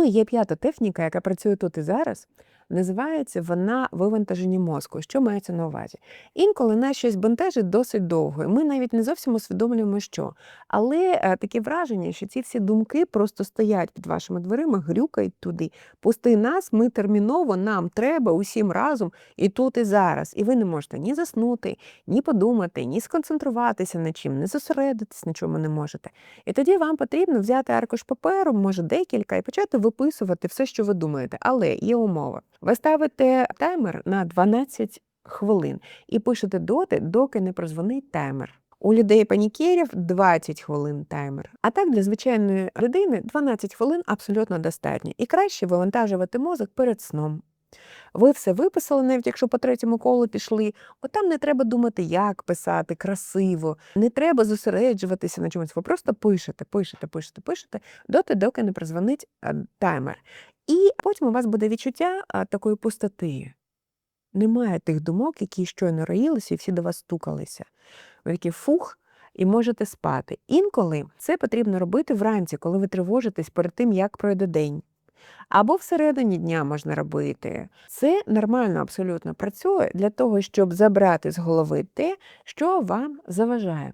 Ну і є п'ята техніка, яка працює тут і зараз. Називається вона вивантаження мозку. Що мається на увазі? Інколи нас щось бентежить досить довго, і ми навіть не зовсім усвідомлюємо, що. Але е, таке враження, що ці всі думки просто стоять під вашими дверима, грюкають туди. Пусти нас, ми терміново, нам треба усім разом і тут, і зараз. І ви не можете ні заснути, ні подумати, ні сконцентруватися на чим, не зосередитись на чому не можете. І тоді вам потрібно взяти аркуш паперу, може декілька, і почати виписувати все, що ви думаєте. Але є умова. Ви ставите таймер на 12 хвилин і пишете доти, доки не прозвонить таймер. У людей панікерів 20 хвилин таймер. А так для звичайної людини 12 хвилин абсолютно достатньо. І краще вивантажувати мозок перед сном. Ви все виписали, навіть якщо по третьому колу пішли. От там не треба думати, як писати, красиво, не треба зосереджуватися на чомусь. Ви просто пишете, пишете, пишете, пишете, доти, доки не прозвонить таймер. І потім у вас буде відчуття такої пустоти. Немає тих думок, які щойно роїлися і всі до вас стукалися. Ви такі фух. І можете спати. Інколи це потрібно робити вранці, коли ви тривожитесь перед тим, як пройде день. Або всередині дня можна робити. Це нормально абсолютно працює для того, щоб забрати з голови те, що вам заважає.